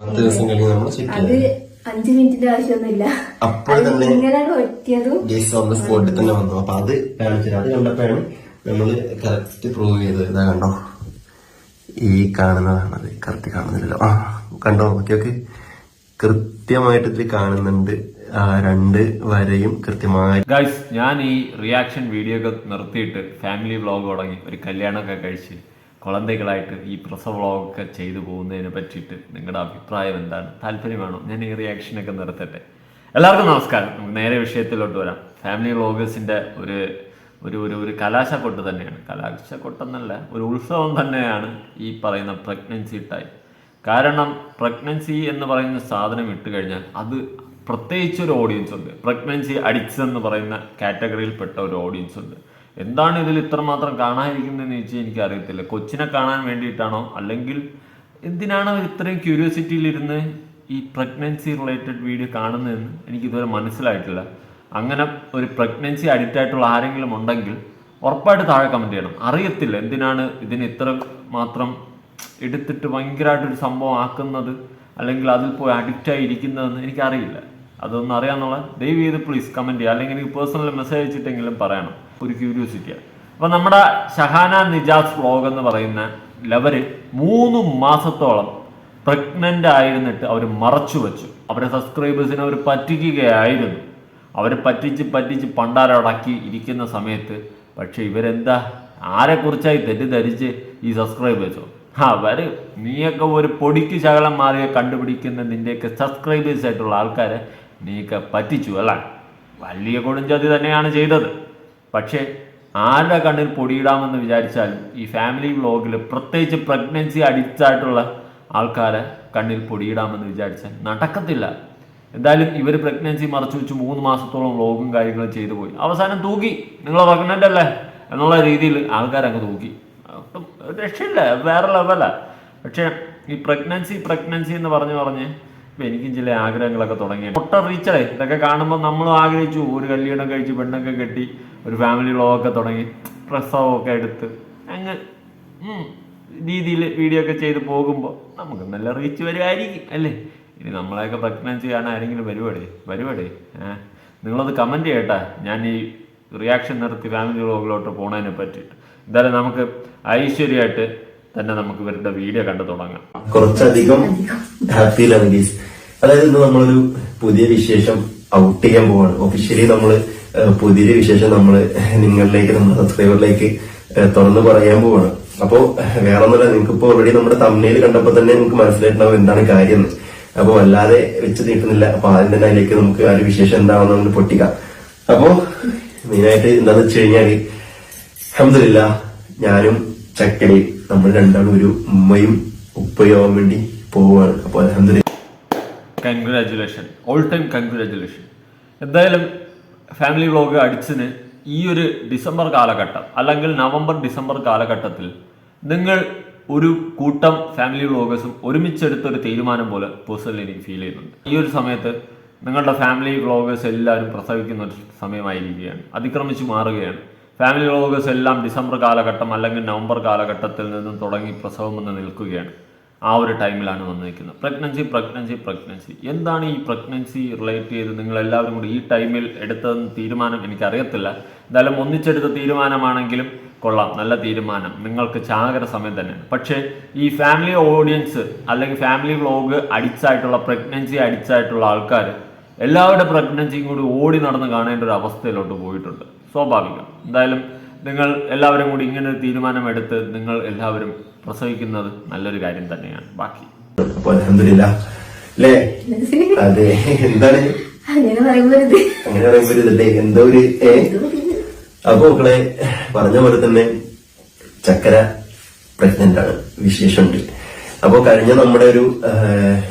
പത്ത് ദിവസം കഴിഞ്ഞ് നമ്മൾ അത് അഞ്ചു മിനിറ്റിന്റെ ആവശ്യമൊന്നുമില്ല. അപ്പോൾ തന്നെ ഇങ്ങനെ പറ്റിയതും ഗേസ് ഓൺ ദ സ്പോട്ടിൽ തന്നെ വന്നു. അപ്പൊ അത് കാണിച്ചത് അത് കണ്ടപ്പോഴാണ് നമ്മൾ കറക്റ്റ് പ്രൂവ് ചെയ്തത്. ഇതാ കണ്ടോ? ഈ കാണുന്നതാണ്. അത് കറക്റ്റ് കാണുന്നില്ലല്ലോ. ആ കണ്ടോ? Okay okay. കൃത്യമായിട്ട് ഇതിൽ കാണുന്നുണ്ട്. ആ രണ്ട് വരെയും കൃത്യമായി. ഗൈസ് ഞാൻ ഈ റിയാക്ഷൻ വീഡിയോ ഒക്കെ നിർത്തിയിട്ട് ഫാമിലി വ്ളോഗ് തുടങ്ങി. ഒരു കല്യാണമൊക്കെ കഴിച്ച്. കുളന്തകളായിട്ട് ഈ പ്രസവ വ്ളോഗൊക്കെ ചെയ്തു പോകുന്നതിനെ പറ്റിയിട്ട് നിങ്ങളുടെ അഭിപ്രായം എന്താണ്? താല്പര്യമാണോ? ഞാൻ ഈ റിയാക്ഷനൊക്കെ നിർത്തട്ടെ. എല്ലാവർക്കും നമസ്കാരം. നമുക്ക് നേരെ വിഷയത്തിലോട്ട് വരാം. ഫാമിലി വ്ളോഗേഴ്സിന്റെ ഒരു ഒരു ഒരു ഒരു കലാശക്കൊട്ട് തന്നെയാണ്. കലാശക്കൊട്ടെന്നല്ല ഒരു ഉത്സവം തന്നെയാണ് ഈ പറയുന്ന പ്രഗ്നൻസി ടൈം കാരണം പ്രഗ്നൻസി എന്ന് പറയുന്ന സാധനം ഇട്ട് കഴിഞ്ഞാൽ അത് പ്രത്യേകിച്ച് ഒരു ഓഡിയൻസ് ഉണ്ട്. പ്രഗ്നൻസി അഡിക്സ് എന്ന് പറയുന്ന കാറ്റഗറിയിൽപ്പെട്ട ഒരു ഓഡിയൻസ് ഉണ്ട്. എന്താണ് ഇതിൽ ഇത്രമാത്രം കാണാതിരിക്കുന്നതെന്ന് ചോദിച്ചാൽ എനിക്ക് അറിയത്തില്ല കൊച്ചിനെ കാണാൻ വേണ്ടിയിട്ടാണോ? അല്ലെങ്കിൽ എന്തിനാണ് അവർ ഇത്രയും ക്യൂരിയോസിറ്റിയിലിരുന്ന് ഈ പ്രഗ്നൻസി റിലേറ്റഡ് വീഡിയോ കാണുന്നതെന്ന് എനിക്ക് ഇതുവരെ മനസ്സിലായിട്ടില്ല. അങ്ങനെ ഒരു പ്രഗ്നൻസി അഡിക്റ്റ് ആയിട്ടുള്ള ആരെങ്കിലും ഉണ്ടെങ്കിൽ ഉറപ്പായിട്ട് താഴെ കമന്റ് ചെയ്യണം. അറിയത്തില്ല എന്തിനാണ് ഇതിന് ഇത്ര മാത്രം എടുത്തിട്ട് ഭയങ്കരമായിട്ടൊരു സംഭവം ആക്കുന്നത് അല്ലെങ്കിൽ അതിൽ പോയി അഡിക്റ്റ് ആയി ഇരിക്കുന്നതെന്ന് എനിക്കറിയില്ല. അതൊന്നും അറിയാന്നുള്ള ദയവ് ചെയ്ത് പ്ലീസ് കമന്റ് ചെയ്യുക. അല്ലെങ്കിൽ എനിക്ക് പേഴ്സണൽ മെസ്സേജ് അയച്ചിട്ടെങ്കിലും പറയണം. ഒരു ക്യൂരിയോസിറ്റിയാണ് അപ്പോൾ നമ്മുടെ ഷഹാന നിജാസ് വ്ളോഗ് എന്ന് പറയുന്ന ലവര് മൂന്ന് മാസത്തോളം പ്രഗ്നന്റ് ആയിരുന്നിട്ട് അവർ മറച്ചു വെച്ചു. അവരെ സബ്സ്ക്രൈബേഴ്സിനെ അവർ പറ്റിക്കുകയായിരുന്നു. അവർ പറ്റിച്ച് പറ്റിച്ച് പണ്ടാരടക്കി ഇരിക്കുന്ന സമയത്ത് പക്ഷേ ഇവരെന്താ? ആരെക്കുറിച്ചായി തെറ്റിദ്ധരിച്ച് ഈ സബ്സ്ക്രൈബേഴ്സോ അവർ നീയൊക്കെ ഒരു പൊടിക്ക് ശകലം മാറിയ കണ്ടുപിടിക്കുന്ന നിന്റെയൊക്കെ സബ്സ്ക്രൈബേഴ്സ് ആയിട്ടുള്ള ആൾക്കാരെ നീയൊക്കെ പറ്റിച്ചു അല്ല? വലിയ കൊടുംചതി തന്നെയാണ് ചെയ്തത്. പക്ഷേ ആരുടെ കണ്ണിൽ പൊടിയിടാമെന്ന് വിചാരിച്ചാലും ഈ ഫാമിലി വ്ളോഗിൽ പ്രത്യേകിച്ച് പ്രഗ്നൻസി അഡിക്റ്റായിട്ടുള്ള ആൾക്കാരെ കണ്ണിൽ പൊടിയിടാമെന്ന് വിചാരിച്ചാൽ നടക്കത്തില്ല. എന്തായാലും ഇവർ പ്രഗ്നൻസി മറച്ചു വെച്ച് മൂന്ന് മാസത്തോളം വ്ലോഗും കാര്യങ്ങളും ചെയ്തു പോയി. അവസാനം തൂക്കി. നിങ്ങൾ പ്രഗ്നന്റ് അല്ലേ? എന്നുള്ള രീതിയിൽ ആൾക്കാരങ്ങ് തൂക്കി. രക്ഷയില്ല. വേറെ ലെവലാണ് പക്ഷേ ഈ പ്രഗ്നൻസി പ്രഗ്നൻസി എന്ന് പറഞ്ഞ് പറഞ്ഞ് ഇപ്പം എനിക്കും ചില ആഗ്രഹങ്ങളൊക്കെ തുടങ്ങി മുട്ട റീച്ചറേ ഇതൊക്കെ കാണുമ്പോൾ നമ്മളും ആഗ്രഹിച്ചു. ഒരു കല്യാണം കഴിച്ച് പെണ്ണൊക്കെ കെട്ടി ഒരു ഫാമിലി വ്ളോഗൊക്കെ തുടങ്ങി പ്രസവമൊക്കെ എടുത്ത് അങ്ങ് രീതിയിൽ വീഡിയോ ഒക്കെ ചെയ്ത് പോകുമ്പോൾ നമുക്ക് നല്ല റീച്ച് വരുമായിരിക്കും അല്ലേ? ഇനി നമ്മളെയൊക്കെ പ്രഗ്നൻസി കാണാൻ ആരെങ്കിലും വരുവാടേ? ഏഹ് നിങ്ങളത് കമന്റ് ചെയ്യട്ടാ. ഞാൻ ഈ റിയാക്ഷൻ നിർത്തി ഫാമിലി വ്ളോഗിലോട്ട് പോണതിനെ പറ്റിയിട്ട്. എന്തായാലും നമുക്ക് ഐശ്വര്യമായിട്ട് തന്നെ നമുക്ക് ഇവരുടെ വീഡിയോ കണ്ടു തുടങ്ങാം. കുറച്ചധികം അതായത് ഇന്ന് നമ്മളൊരു പുതിയ വിശേഷം ഔട്ട് ചെയ്യാൻ പോവാണ്. ഒഫീഷ്യലി നമ്മൾ പുതിയ പുതിയൊരു വിശേഷം നമ്മൾ നിങ്ങളിലേക്ക് നമ്മുടെ സബ്സ്ക്രൈബറിലേക്ക് തുറന്നു പറയാൻ പോവാണ്. അപ്പോ വേറെ ഒന്നുമില്ല നിങ്ങൾക്ക് ഇപ്പോൾ ഓൾറെഡി നമ്മുടെ തമ്മിൽ കണ്ടപ്പോ തന്നെ നിങ്ങൾക്ക് മനസ്സിലായിട്ടുണ്ടാവും എന്താണ് കാര്യം എന്ന്. അപ്പൊ വല്ലാതെ വെച്ച് നീട്ടുന്നില്ല. അപ്പൊ ആദ്യം തന്നെ അതിലേക്ക് നമുക്ക് ആ ഒരു വിശേഷം എന്താണെന്ന് നമുക്ക് പൊട്ടിക്കാം. അപ്പോ മെയിനായിട്ട് എന്താണെന്ന് വെച്ച് കഴിഞ്ഞാൽ അഹമ്മദില്ല ഞാനും ചക്കരയും നമ്മൾ രണ്ടാളും ഒരു ഉമ്മയും ഉപ്പയും ആവാൻ വേണ്ടി പോവുകയാണ്. അപ്പോൾ അലഹമില്ല കൺഗ്രാറ്റുലേഷൻ ഓൾ ടൈം കൺഗ്രാജുലേഷൻ എന്തായാലും ഫാമിലി വ്ളോഗ് അടിച്ചിന് ഈ ഒരു ഡിസംബർ കാലഘട്ടം അല്ലെങ്കിൽ നവംബർ ഡിസംബർ കാലഘട്ടത്തിൽ നിങ്ങൾ ഒരു കൂട്ടം ഫാമിലി വ്ളോഗേഴ്സും ഒരുമിച്ചെടുത്ത ഒരു തീരുമാനം പോലെ പേഴ്സണലി എനിക്ക് ഫീൽ ചെയ്യുന്നുണ്ട്. ഈ ഒരു സമയത്ത് നിങ്ങളുടെ ഫാമിലി വ്ളോഗേഴ്സ് എല്ലാവരും പ്രസവിക്കുന്ന ഒരു സമയമായിരിക്കുകയാണ്. അതിക്രമിച്ച് മാറുകയാണ്. ഫാമിലി വ്ളോഗേഴ്സ് എല്ലാം ഡിസംബർ കാലഘട്ടം അല്ലെങ്കിൽ നവംബർ കാലഘട്ടത്തിൽ നിന്നും തുടങ്ങി പ്രസവം വന്ന് നിൽക്കുകയാണ്. ആ ഒരു ടൈമിലാണ് വന്നിരിക്കുന്നത്. പ്രഗ്നൻസി പ്രഗ്നൻസി പ്രഗ്നൻസി എന്താണ് ഈ പ്രഗ്നൻസി റിലേറ്റ് ചെയ്ത്? നിങ്ങൾ എല്ലാവരും കൂടി ഈ ടൈമിൽ എടുത്തതെന്ന് തീരുമാനം എനിക്കറിയത്തില്ല. എന്തായാലും ഒന്നിച്ചെടുത്ത തീരുമാനമാണെങ്കിലും കൊള്ളാം. നല്ല തീരുമാനം. നിങ്ങൾക്ക് ചാകര സമയം തന്നെയാണ്. പക്ഷേ ഈ ഫാമിലി ഓഡിയൻസ് അല്ലെങ്കിൽ ഫാമിലി വ്ളോഗ് അടിച്ചായിട്ടുള്ള പ്രഗ്നൻസി അടിച്ചായിട്ടുള്ള ആൾക്കാർ എല്ലാവരുടെ പ്രഗ്നൻസിയും കൂടി ഓടി നടന്ന് കാണേണ്ട ഒരു അവസ്ഥയിലോട്ട് പോയിട്ടുണ്ട്. സ്വാഭാവികം. എന്തായാലും നിങ്ങൾ എല്ലാവരും കൂടി ഇങ്ങനെ ഒരു തീരുമാനം എടുത്ത് നിങ്ങൾ എല്ലാവരും പ്രസവിക്കുന്നത് നല്ലൊരു കാര്യം തന്നെയാണ്. ബാക്കി. അല്ലേ അതെ. എന്താണ്? അങ്ങനെ എന്തോ ഒരു ഏ? അപ്പൊ മക്കളെ പറഞ്ഞ പോലെ തന്നെ ചക്കര പ്രഗ്നന്റ് ആണ്. വിശേഷമുണ്ട്. അപ്പൊ കഴിഞ്ഞ നമ്മുടെ ഒരു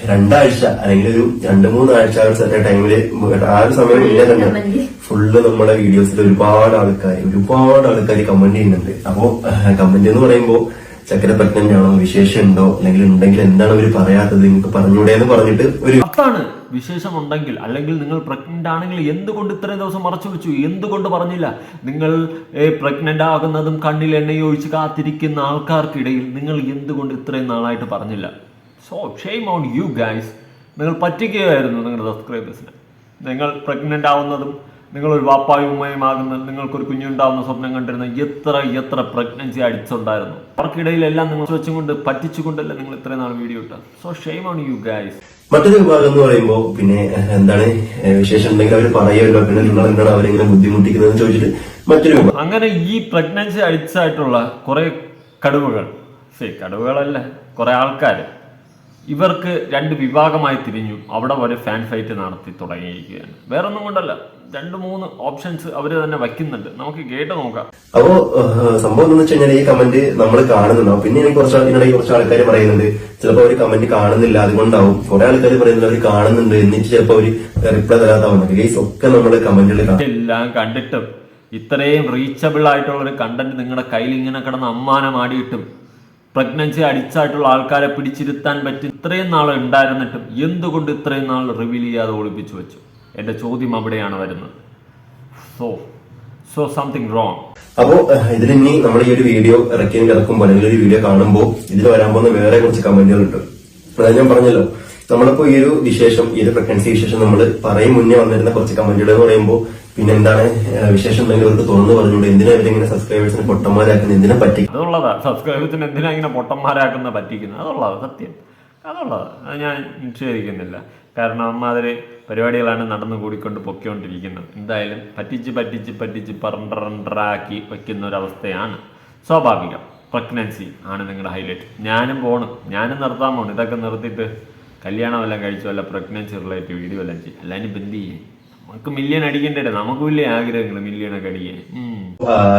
രണ്ടാഴ്ച അല്ലെങ്കിൽ ഒരു രണ്ട് മൂന്നാഴ്ച ആ ഒരു ടൈമിൽ ആ ഒരു സമയം ഇല്ല തന്നെ. ഫുള്ള് നമ്മുടെ വീഡിയോസിൽ ഒരുപാട് ആൾക്കാർ ഒരുപാട് ആൾക്കാർ കമന്റ് ചെയ്യുന്നുണ്ട്. അപ്പോ കമന്റ് എന്ന് പറയുമ്പോ ചക്കര പ്രഗ്നന്റ് ആണോ വിശേഷം ഉണ്ടോ? അല്ലെങ്കിൽ ഉണ്ടെങ്കിൽ എന്താണ് അവർ പറയാത്തത്? നിങ്ങൾക്ക് പറഞ്ഞൂടെ എന്ന് പറഞ്ഞിട്ട് ഒരു അതാണ് വിശേഷമുണ്ടെങ്കിൽ അല്ലെങ്കിൽ നിങ്ങൾ പ്രഗ്നന്റ് ആണെങ്കിൽ എന്തുകൊണ്ട് ഇത്രയും ദിവസം മറച്ചു വെച്ചു? എന്തുകൊണ്ട് പറഞ്ഞില്ല? നിങ്ങൾ പ്രഗ്നന്റ് ആകുന്നതും കണ്ണിൽ എണ്ണയൊഴിച്ച് കാത്തിരിക്കുന്ന ആൾക്കാർക്കിടയിൽ നിങ്ങൾ എന്തുകൊണ്ട് ഇത്രയും നാളായിട്ട് പറഞ്ഞില്ല? So shame on you guys നിങ്ങൾ പറ്റിക്കുകയായിരുന്നു നിങ്ങളുടെ സബ്സ്ക്രൈബേഴ്സിനെ നിങ്ങൾ പ്രഗ്നന്റ് ആവുന്നതും നിങ്ങൾ ഒരു വാപ്പായും ഉമ്മയും ആകുന്ന നിങ്ങൾക്കൊരു കുഞ്ഞുണ്ടാവുന്ന സ്വപ്നം കണ്ടിരുന്ന എത്ര എത്ര പ്രഗ്നൻസി അടിച്ചുണ്ടായിരുന്നു അവർക്കിടയിലെല്ലാം നിങ്ങൾ വെച്ചും കൊണ്ട് പറ്റിച്ചുകൊണ്ടല്ലേ നിങ്ങൾ ഇത്രയും നാൾ വീഡിയോ ഇട്ടത്. So shame on you guys മറ്റൊരു വിഭാഗം എന്ന് പറയുമ്പോൾ പിന്നെ എന്താണ് വിശേഷം ഉണ്ടെങ്കിൽ അവർ പറയുമല്ലോ പിന്നെ നിങ്ങൾ എന്താണ് അവരെങ്ങനെ ബുദ്ധിമുട്ടിക്കുന്നത് ചോദിച്ചിട്ട് മറ്റൊരു വിഭാഗം. അങ്ങനെ ഈ പ്രഗ്നൻസി അടിച്ചായിട്ടുള്ള കുറെ കടുവകൾ. കടുവകളല്ല കുറെ ആൾക്കാർ ഇവർക്ക് രണ്ട് വിഭാഗമായി തിരിഞ്ഞു. അവിടെ വരെ ഫാൻ ഫൈറ്റ് നടത്തി തുടങ്ങിയിരിക്കുകയാണ്. വേറൊന്നും കൊണ്ടല്ല. രണ്ട് മൂന്ന് ഓപ്ഷൻസ് അവർ തന്നെ വയ്ക്കുന്നുണ്ട്. നമുക്ക് കേട്ട് നോക്കാം. അപ്പോ സംഭവം എന്താണെന്ന് വെച്ചാൽ ഈ കമന്റ് നമ്മൾ കാണുന്നുണ്ടാവും പിന്നെ എനിക്ക് കുറച്ച് ഇതിനിടയിൽ കുറച്ച് ആൾക്കാർ പറയുന്നുണ്ട്. ചിലപ്പോൾ അവർ കമന്റ് കാണുന്നില്ല. അതുകൊണ്ടാവും. കുറെ ആൾക്കാർ പറയുന്നത് അവർ കാണുന്നുണ്ട്. എന്നിട്ട് ചിലപ്പോൾ അവർ റിപ്ലൈ തരാതാവുന്നുണ്ട് ഗൈസ് ഒക്കെ നമ്മൾ കമന്റുകൾ എല്ലാം കണ്ടിട്ടും ഇത്രയും റീച്ചബിൾ ആയിട്ടുള്ള ഒരു കണ്ടന്റ് നിങ്ങളുടെ കയ്യിൽ ഇങ്ങനെ കിടന്ന് അമ്മാനമാടിയിട്ടും പ്രഗ്നൻസി അടിച്ചായിട്ടുള്ള ആൾക്കാരെ പിടിച്ചിരുത്താൻ പറ്റി ഇത്രയും നാൾ ഉണ്ടായിരുന്നിട്ടും എന്തുകൊണ്ട് ഇത്രയും നാൾ റിവീൽ ചെയ്യാതെ ഒളിപ്പിച്ചു വെച്ചു? എന്റെ ചോദ്യം അവിടെയാണ് വരുന്നത്. സോ സോ സംതിങ് റോങ് അപ്പോ ഇതിലിനി നമ്മൾ ഈ ഒരു വീഡിയോ ഇറക്കിയും കിടക്കുമ്പോൾ അല്ലെങ്കിൽ ഒരു വീഡിയോ കാണുമ്പോൾ ഇതിൽ വരാൻ പോകുന്ന വേറെ കുറച്ച് കമന്റുകൾ ഉണ്ട് അതായത് ഞാൻ പറഞ്ഞല്ലോ നമ്മളിപ്പോ ഈ ഒരു വിശേഷം ഈ ഒരു പ്രഗ്നൻസി വിശേഷം നമ്മൾ പറയും മുന്നേ വന്നിരുന്ന കുറച്ച് കമന്റുകൾ എന്ന് പറയുമ്പോൾ പിന്നെ എന്താണ് വിശേഷം ഉണ്ടെങ്കിൽ അവർക്ക് തുറന്നു പറഞ്ഞുകൂടെ എന്തിനാ ഇവരിങ്ങനെ സബ്സ്ക്രൈബേഴ്സിനെ പൊട്ടന്മാരാക്കുന്ന എന്തിനാ പറ്റിക്കും അതുള്ളതാ സബ്സ്ക്രൈബേഴ്സിന് എന്തിനാ ഇങ്ങനെ പൊട്ടന്മാരാക്കുന്ന പറ്റിക്കുന്നത്? അതുള്ളതാ സത്യം. അതുള്ളതാ. അത് ഞാൻ നിഷേധിക്കുന്നില്ല. കാരണം അമ്മാതിരി പരിപാടികളാണ് നടന്നു കൂടിക്കൊണ്ട് പൊക്കിക്കൊണ്ടിരിക്കുന്നത്. എന്തായാലും പറ്റിച്ച് പറ്റിച്ച് പറ്റിച്ച് പറണ്ടറാക്കി വയ്ക്കുന്ന ഒരവസ്ഥയാണ് സ്വാഭാവികം. പ്രഗ്നൻസി ആണ് നിങ്ങളുടെ ഹൈലൈറ്റ് ഞാനും പോകണം ഞാനും നിർത്താൻ പോകണം ഇതൊക്കെ നിർത്തിയിട്ട് കല്യാണം എല്ലാം കഴിച്ചു അല്ല പ്രഗ്നൻസി റിലേറ്റീവ് വീഡിയോ എല്ലാം ചെയ്യും എല്ലാവരും ബന്ധി ചെയ്യും? നമുക്ക് മില്യൺ അടിക്കണ്ടേ നമുക്ക് വലിയ ആഗ്രഹങ്ങൾ മില്യൺ ഒക്കെ അടിക്കാൻ.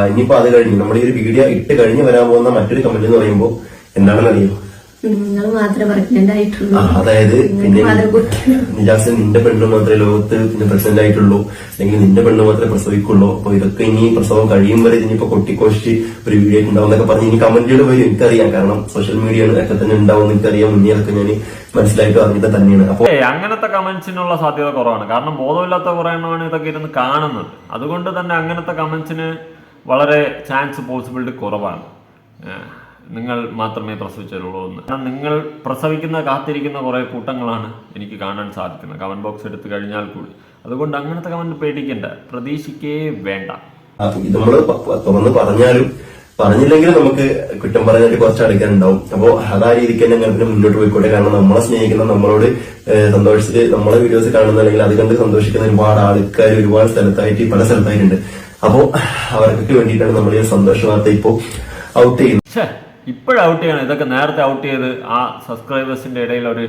ഇനിയിപ്പോ അത് കഴിഞ്ഞ് നമ്മുടെ ഈ ഒരു വീഡിയോ ഇട്ട് കഴിഞ്ഞ് വരാൻ പോകുന്ന മറ്റൊരു കമന്റ് എന്ന് പറയുമ്പോൾ എന്താണെന്ന് അറിയോ നിങ്ങൾ മാത്രമേ പ്രഗ്നന്റ് ആയിട്ടുള്ളൂ. അതായത് പിന്നെ നിജാസ് നിന്റെ പെണ്ണ് മാത്രമേ ലോകത്ത് പിന്നെ പ്രസന്റ് ആയിട്ടുള്ളൂ. അല്ലെങ്കിൽ നിന്റെ പെണ്ണ് മാത്രമേ പ്രസവിക്കുള്ളൂ. അപ്പൊ ഇതൊക്കെ ഇനി പ്രസവം കഴിയും വരെ ഇനിയിപ്പോ കൊട്ടിക്കോഷിച്ച് ഒരു വീഡിയോ ഉണ്ടാവും എന്നൊക്കെ പറഞ്ഞ് ഇനി കമന്റുകൾ വരും. എനിക്കറിയാം. കാരണം സോഷ്യൽ മീഡിയ ഒക്കെ തന്നെ ഉണ്ടാവും എനിക്കറിയാം. മുന്നേ അതൊക്കെ ഞാൻ മനസ്സിലായിട്ട് അറിഞ്ഞിട്ട് തന്നെയാണ്. അപ്പൊ അങ്ങനത്തെ കമന്റ്സിനുള്ള സാധ്യത കുറവാണ്. കാരണം ബോധമില്ലാത്ത കുറെ എണ്ണമാണ് ഇതൊക്കെ ഇരുന്ന് കാണുന്നത്. അതുകൊണ്ട് തന്നെ അങ്ങനത്തെ കമന്റ്സിന് വളരെ ചാൻസ് പോസിബിലിറ്റി കുറവാണ്. ഏഹ് നിങ്ങൾ മാത്രമേ പ്രസവിച്ചുള്ളൂ എന്ന്. കാരണം നിങ്ങൾ പ്രസവിക്കുന്ന കാത്തിരിക്കുന്ന കുറേ കൂട്ടങ്ങളാണ് എനിക്ക് കാണാൻ സാധിക്കുന്നത്. കമന്റ് ബോക്സ് എടുത്ത് കഴിഞ്ഞാൽ കൂടി. അതുകൊണ്ട് അങ്ങനത്തെ കമന്റ് പേടിക്കേണ്ട. പ്രതീക്ഷിക്കേ വേണ്ട. നമ്മൾ തുറന്ന് പറഞ്ഞാലും പറഞ്ഞില്ലെങ്കിലും നമുക്ക് കുറ്റം പറയാനായിട്ട് കുറച്ച് അടുക്കാനുണ്ടാവും അപ്പോൾ അതാ രീതിക്ക് തന്നെ അങ്ങനെ മുന്നോട്ട് പോയിക്കോട്ടെ. കാരണം നമ്മളെ സ്നേഹിക്കുന്ന നമ്മളോട് സന്തോഷിച്ച് നമ്മളെ വീഡിയോസ് കാണുന്ന അല്ലെങ്കിൽ അത് കണ്ട് സന്തോഷിക്കുന്ന ഒരുപാട് ആൾക്കാർ ഒരുപാട് സ്ഥലത്തായിട്ട് പല സ്ഥലത്തായിട്ടുണ്ട്. അപ്പോ അവർക്കൊക്കെ വേണ്ടിയിട്ടാണ് നമ്മൾ ഈ സന്തോഷ വാർത്ത ഇപ്പോ ഔട്ട് ചെയ്യുന്നത്. ഇപ്പോഴും ഔട്ട് ചെയ്യണം? ഇതൊക്കെ നേരത്തെ ഔട്ട് ചെയ്ത് ആ സബ്സ്ക്രൈബേഴ്സിന്റെ ഇടയിൽ ഒരു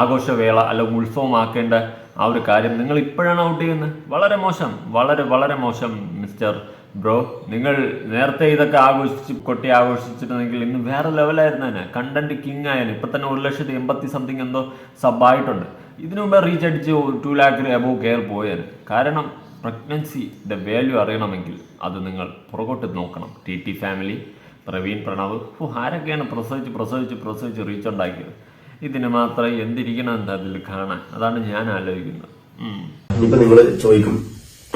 ആഘോഷവേള അല്ലെങ്കിൽ ഉത്സവമാക്കേണ്ട ആ ഒരു കാര്യം നിങ്ങൾ ഇപ്പോഴാണ് ഔട്ട് ചെയ്യുന്നത്? വളരെ മോശം. വളരെ വളരെ മോശം മിസ്റ്റർ ബ്രോ നിങ്ങൾ നേരത്തെ ഇതൊക്കെ ആഘോഷിച്ച് കൊട്ടി ആഘോഷിച്ചിരുന്നെങ്കിൽ ഇന്ന് വേറെ ലെവലായിരുന്നു തന്നെ കണ്ടന്റ് കിങ് ആയാലും ഇപ്പൊ തന്നെ ഒരു ലക്ഷത്തി എൺപത്തി സംതിങ് എന്തോ സബായിട്ടുണ്ട് ഇതിനു മുമ്പേ റീച്ച് അടിച്ച് ടു ലാക്കിൽ എബോവ് കെയർ പോയത് കാരണം പ്രഗ്നൻസിയുടെ വാല്യൂ അറിയണമെങ്കിൽ അത് നിങ്ങൾ പുറകോട്ട് നോക്കണം. T T family Praveen Pranav. ഓ ആരൊക്കെയാണ് പ്രസവിച്ച് പ്രസവിച്ച് പ്രസവിച്ച് റീച്ച് ഉണ്ടാക്കിയത്? ഇതിന് മാത്രം എന്തിരിക്കണം എന്താ അതിൽ കാണാൻ. അതാണ് ഞാൻ ആലോചിക്കുന്നത്. ഇപ്പൊ ഇനിയിപ്പോ നിങ്ങൾ ചോദിക്കും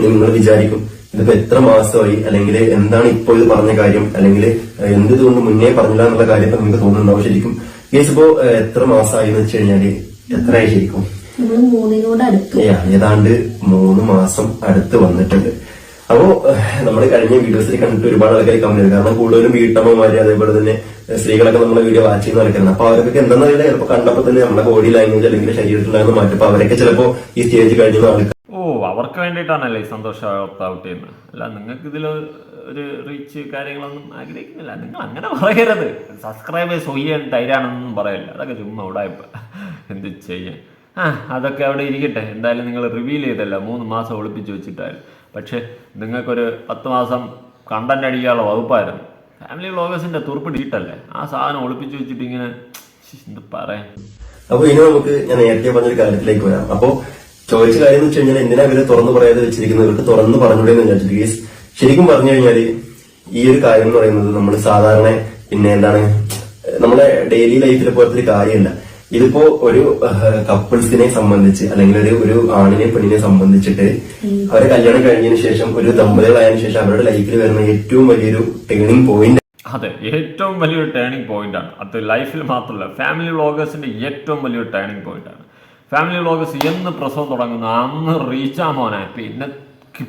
നിങ്ങൾ വിചാരിക്കും ഇതിപ്പോ എത്ര മാസമായി അല്ലെങ്കിൽ എന്താണ് ഇപ്പോൾ ഇത് പറഞ്ഞ കാര്യം അല്ലെങ്കിൽ എന്ത് ഇതുകൊണ്ട് മുന്നേ പറഞ്ഞില്ല എന്നുള്ള കാര്യം ഇപ്പൊ നിങ്ങൾക്ക് തോന്നുന്നുണ്ടാവും ശരിക്കും. കേസ് ഇപ്പോ എത്ര മാസമായി എന്ന് വെച്ച് കഴിഞ്ഞാൽ എത്രയായി ശരിക്കും? ഏതാണ്ട് മൂന്ന് മാസം അടുത്ത് വന്നിട്ടുണ്ട്. അപ്പോ നമ്മൾ കഴിഞ്ഞ വീഡിയോസിൽ കണ്ടിട്ട് ഒരുപാട് ആൾക്കാർ കമന്റ് കാരണം കൂടുതലും വീട്ടമ്മമാര് അതേപോലെ തന്നെ സ്ത്രീകളൊക്കെ നമ്മളെ വീഡിയോ വാച്ച് ചെയ്യുന്ന ആൾക്കാരാണ്. അപ്പൊ അവർക്കൊക്കെ എന്താണെന്നറിയില്ല ചിലപ്പോൾ കണ്ടപ്പോൾ തന്നെ നമ്മുടെ ബോഡി ലാംഗ്വേജ് അല്ലെങ്കിൽ ശരീരത്തിലുണ്ടാകുന്ന മാറ്റം. അപ്പൊ അവരൊക്കെ ചിലപ്പോ ഈ സ്റ്റേജ് കഴിഞ്ഞ ആൾക്കാർ ഓ അവർക്ക് വേണ്ടിയിട്ടാണല്ലേ ഈ സന്തോഷ ഔട്ട് ചെയ്യുന്നത് അല്ല നിങ്ങൾക്ക് ഇതിൽ ഒരു റീച്ച് കാര്യങ്ങളൊന്നും ആഗ്രഹിക്കുന്നില്ല. നിങ്ങൾ അങ്ങനെ പറയരുത്. സബ്സ്ക്രൈബേഴ്സ് ഒയ്യാൻ തൈരാണെന്നൊന്നും പറയല്ല. അതൊക്കെ ചുമ്മാ ഉടായ്പ. എന്ത് ചെയ്യാൻ? ആ അതൊക്കെ അവിടെ ഇരിക്കട്ടെ. എന്തായാലും നിങ്ങൾ റിവീൽ ചെയ്തല്ല. മൂന്ന് മാസം ഒളിപ്പിച്ച് വെച്ചിട്ടായാലും. പക്ഷേ നിങ്ങൾക്കൊരു പത്ത് മാസം കണ്ടന്റ് അടിക്കാനുള്ള വകുപ്പായിരുന്നു. ഫാമിലി വ്ളോഗേഴ്സിന്റെ തുറുപ്പ് ഡീറ്റല്ലേ ആ സാധനം ഒളിപ്പിച്ച് വെച്ചിട്ട് ഇങ്ങനെ എന്ത് പറയാം അപ്പൊ ഇനി നമുക്ക് ഞാൻ നേരത്തെ പറഞ്ഞൊരു കാര്യത്തിലേക്ക് വരാം. അപ്പോ ചോദിച്ച കാര്യം എന്ന് വെച്ച് കഴിഞ്ഞാൽ എന്തിനാ ഇവർ തുറന്നു പറയാതെ വെച്ചിരിക്കുന്നത്? ഇവർക്ക് തുറന്നു പറഞ്ഞൂടെ എന്ന് വിചാരിച്ചു കേസ് ശരിക്കും പറഞ്ഞു കഴിഞ്ഞാൽ ഈ ഒരു കാര്യം എന്ന് പറയുന്നത് നമ്മൾ സാധാരണ പിന്നെ എന്താണ് നമ്മുടെ ഡെയിലി ലൈഫിലെ പോലത്തെ ഒരു കാര്യമല്ല. ഇതിപ്പോ ഒരു കപ്പിൾസിനെ സംബന്ധിച്ച് അല്ലെങ്കിൽ ഒരു ഒരു ആണിനെ പെണ്ണിനെ സംബന്ധിച്ചിട്ട് അവരെ കല്യാണം കഴിഞ്ഞതിന് ശേഷം ഒരു ദമ്പതികളായതിനു ശേഷം അവരുടെ ലൈഫിൽ വരുന്ന ഏറ്റവും വലിയൊരു ടേണിംഗ് പോയിന്റ് അതെ ഏറ്റവും വലിയൊരു ടേണിംഗ് പോയിന്റ് ആണ്. അത് ലൈഫിൽ മാത്രമല്ല ഫാമിലി വ്ളോഗേഴ്സിന്റെ ഏറ്റവും വലിയൊരു ടേണിംഗ് പോയിന്റ് ആണ്. ഫാമിലി വ്ളോഗേഴ്സ് എന്ന് പ്രസവം തുടങ്ങുന്ന അന്ന് റീച്ചാ മോനെ. പിന്നെ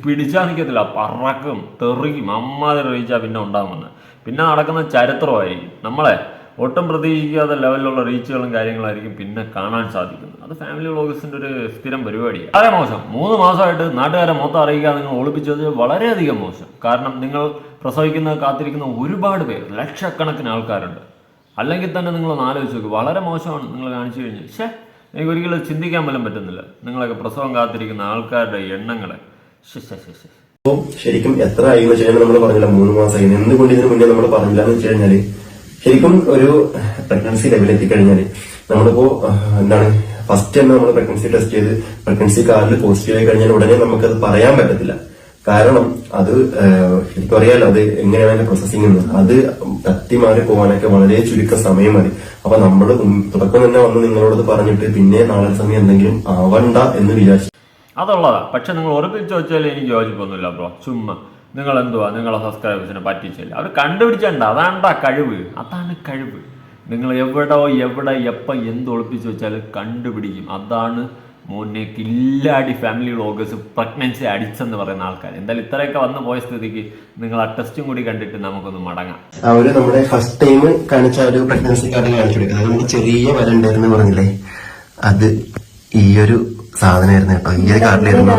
പിടിച്ചാൽ നിൽക്കത്തില്ല പറക്കും തെറിക്കും അമ്മാതിരി റീച്ചാ പിന്നെ ഉണ്ടാകുമെന്ന് പിന്നെ നടക്കുന്ന ചരിത്രമായി നമ്മളെ ഒട്ടും പ്രതീക്ഷിക്കാത്ത ലെവലിലുള്ള റീച്ചുകളും കാര്യങ്ങളായിരിക്കും പിന്നെ കാണാൻ സാധിക്കുന്നത്. അത് ഫാമിലി വ്ളോഗേഴ്സിന്റെ ഒരു സ്ഥിരം പരിപാടിയാണ്. വളരെ മോശം. മൂന്ന് മാസമായിട്ട് നാട്ടുകാരെ മൊത്തം അറിയിക്കാതെ നിങ്ങൾ ഒളിപ്പിച്ചത് വളരെയധികം മോശം. കാരണം നിങ്ങൾ പ്രസവിക്കുന്ന കാത്തിരിക്കുന്ന ഒരുപാട് പേർ ലക്ഷക്കണക്കിന് ആൾക്കാരുണ്ട്. അല്ലെങ്കിൽ തന്നെ നിങ്ങളൊന്ന് ആലോചിച്ച് നോക്ക്. വളരെ മോശമാണ് നിങ്ങൾ കാണിച്ചു കഴിഞ്ഞാൽ ഷേ എനിക്ക് ഒരിക്കലും ചിന്തിക്കാൻ പോലും പറ്റുന്നില്ല. നിങ്ങളൊക്കെ പ്രസവം കാത്തിരിക്കുന്ന ആൾക്കാരുടെ എണ്ണങ്ങളെ. ശരിക്കും എത്ര ആയി വെച്ചാൽ നമ്മൾ പറഞ്ഞില്ല? മൂന്ന് മാസമായി എന്തുകൊണ്ട് ഇതിന് മുന്നേ നമ്മൾ പറഞ്ഞില്ല എന്ന് വെച്ച് കഴിഞ്ഞാൽ ശരിക്കും ഒരു പ്രഗ്നൻസി ലെവലിൽ എത്തിക്കഴിഞ്ഞാൽ നമ്മളിപ്പോ എന്താണ് ഫസ്റ്റ് തന്നെ നമ്മൾ പ്രഗ്നൻസി ടെസ്റ്റ് ചെയ്ത് പ്രഗ്നൻസി കാർഡിൽ പോസിറ്റീവ് ആയി കഴിഞ്ഞാൽ ഉടനെ നമുക്കത് പറയാൻ പറ്റത്തില്ല. കാരണം അത് ശരിക്കും അറിയാലോ അത് എങ്ങനെയാണ് അതിന്റെ പ്രോസസ്സിംഗ് എന്ന് അത് തത്തിമാറി മാറി പോകാനൊക്കെ വളരെ ചുരുക്ക സമയം മതി. അപ്പൊ നമ്മൾ തുടക്കം തന്നെ വന്ന് നിങ്ങളോട് പറഞ്ഞിട്ട് പിന്നെ നാളെ സമയം എന്തെങ്കിലും ആവണ്ട എന്ന് വിചാരിച്ചു അതുള്ളതാ. പക്ഷെ നിങ്ങൾ ഉറപ്പിച്ച് വെച്ചാൽ എനിക്ക് യോജിപ്പൊന്നുമില്ല ബ്രോ. ചുമ്മാ. നിങ്ങൾ എന്തുവാ നിങ്ങളെ സബ്സ്ക്രൈബേഴ്സിനെ പറ്റിച്ചില്ല? അവർ കണ്ടുപിടിച്ചണ്ട. അതാണ്ടാ കഴിവ്. അതാണ് കഴിവ്. നിങ്ങൾ എവിടോ എവിടെ എപ്പം എന്ത് ഒളിപ്പിച്ച് വെച്ചാൽ കണ്ടുപിടിക്കും. അതാണ് മോനെ കില്ലാടി ഫാമിലി വ്ളോഗേഴ്സ് പ്രഗ്നൻസി അടിച്ചെന്ന് പറയുന്ന ആൾക്കാർ എന്തായാലും ഇത്രയൊക്കെ വന്നു പോയ സ്ഥിതിക്ക് നിങ്ങൾ ആ ടെസ്റ്റും കൂടി കണ്ടിട്ട് നമുക്കൊന്ന് മടങ്ങാം. അവർ നമ്മുടെ ഫസ്റ്റ് ടൈം കാണിച്ച ഒരു പ്രഗ്നൻസി കാർഡ് കാണിച്ചു കൊടുക്കുന്നത്. ചെറിയ വരണ്ടായിരുന്നു പറഞ്ഞില്ലേ? അത് ഈ ഒരു സാധനമായിരുന്നു കേട്ടോ. ഈ ഒരു കാർഡിലായിരുന്നു.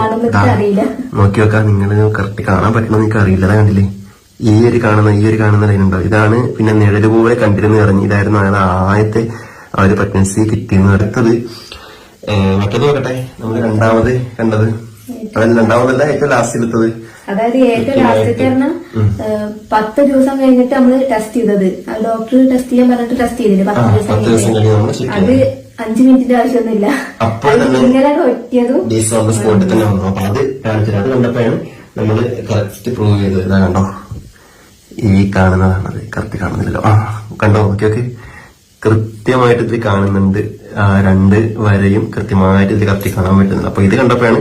നോക്കി നോക്കാം നിങ്ങൾ കറക്റ്റ് കാണാൻ പറ്റണമെന്ന് എനിക്ക് അറിയില്ല അതാ കണ്ടില്ലേ? ഈ ഒരു കാണുന്ന ഈ ഒരു കാണുന്ന ലൈൻ ഉണ്ടോ? ഇതാണ് പിന്നെ നിഴൽ പോലെ കണ്ടിരുന്നു ഇറങ്ങി. ഇതായിരുന്നു അയാൾ ആദ്യത്തെ ആ ഒരു പ്രഗ്നൻസി കിട്ടിയെന്ന് അടുത്തത്. മറ്റത് നോക്കട്ടെ. നമ്മൾ രണ്ടാമത് കണ്ടത്. അതല്ല രണ്ടാമതല്ല ഏറ്റവും ലാസ്റ്റിലെത്തത് അതായത് ഏറ്റവും ലാസ്റ്റ് പത്ത് ദിവസം കഴിഞ്ഞിട്ട് നമ്മൾ ടെസ്റ്റ് ചെയ്തത്. ഡോക്ടർ ടെസ്റ്റ് ചെയ്യാൻ പറഞ്ഞിട്ട് ടെസ്റ്റ് ചെയ്തില്ലേ? പത്ത് ദിവസം അത് അഞ്ചു മിനിറ്റിന്റെ ആവശ്യമൊന്നുമില്ല. അപ്പോൾ ഇങ്ങനെ ഒറ്റിയതും ഡേയ്സ് സ്പോട്ടിൽ തന്നെ വന്നു. അപ്പൊ അത് കാണിച്ചത് അത് കണ്ടപ്പോഴാണ് നമ്മൾ കറക്റ്റ് പ്രൂവ് ചെയ്തത്. ഇതാ കണ്ടോ? ഈ കാണുന്നതാണത്. കറക്റ്റ് കാണുന്നില്ലല്ലോ. ആ കണ്ടോ? ഓക്കെ ഓക്കെ കൃത്യമായിട്ട് ഇതിൽ കാണുന്നുണ്ട്. ആ രണ്ട് വരയും കൃത്യമായിട്ട് ഇതിൽ കറക്റ്റ് കാണാൻ പറ്റുന്നുണ്ട്. അപ്പൊ ഇത് കണ്ടപ്പോഴാണ്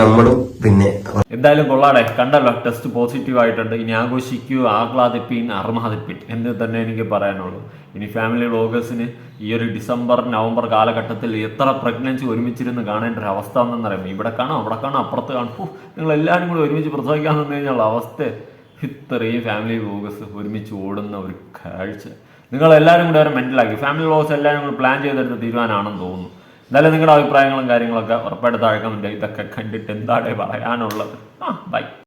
നമ്മളും പിന്നെ എന്തായാലും കൊള്ളാടെ. കണ്ടല്ലോ. ടെസ്റ്റ് പോസിറ്റീവ് ആയിട്ടുണ്ട്. ഇനി ആഘോഷിക്കൂ. ആഹ്ലാദിപ്പീൻ അർമാദിപ്പീൻ എന്ന് തന്നെ എനിക്ക് പറയാനുള്ളൂ. ഇനി ഫാമിലി വ്ളോഗേഴ്സിന് ഈ ഒരു ഡിസംബർ നവംബർ കാലഘട്ടത്തിൽ എത്ര പ്രഗ്നൻസി ഒരുമിച്ചിരുന്ന് കാണേണ്ട ഒരു അവസ്ഥ എന്നറിയാം ഇവിടെ കാണാം അവിടെ കാണാം അപ്പുറത്ത് കാണും. നിങ്ങൾ എല്ലാവരും കൂടി ഒരുമിച്ച് പ്രസവിക്കാൻ നിന്ന് കഴിഞ്ഞാൽ അവസ്ഥ. ഇത്രയും ഫാമിലി വ്ളോഗേഴ്സ് ഒരുമിച്ച് ഓടുന്ന ഒരു കാഴ്ച. നിങ്ങൾ എല്ലാവരും കൂടി അവരെ മെന്റലാക്കി ഫാമിലി വ്ളോഗേഴ്സ് എല്ലാവരും കൂടി പ്ലാൻ ചെയ്തെടുത്ത തീരുമാനമാണെന്ന് തോന്നുന്നു. എന്തായാലും നിങ്ങളുടെ അഭിപ്രായങ്ങളും കാര്യങ്ങളൊക്കെ ഉറപ്പായിട്ട് താഴെ ഇതൊക്കെ കണ്ടിട്ട് എന്താണ് പറയാനുള്ളത്? ആ ബൈ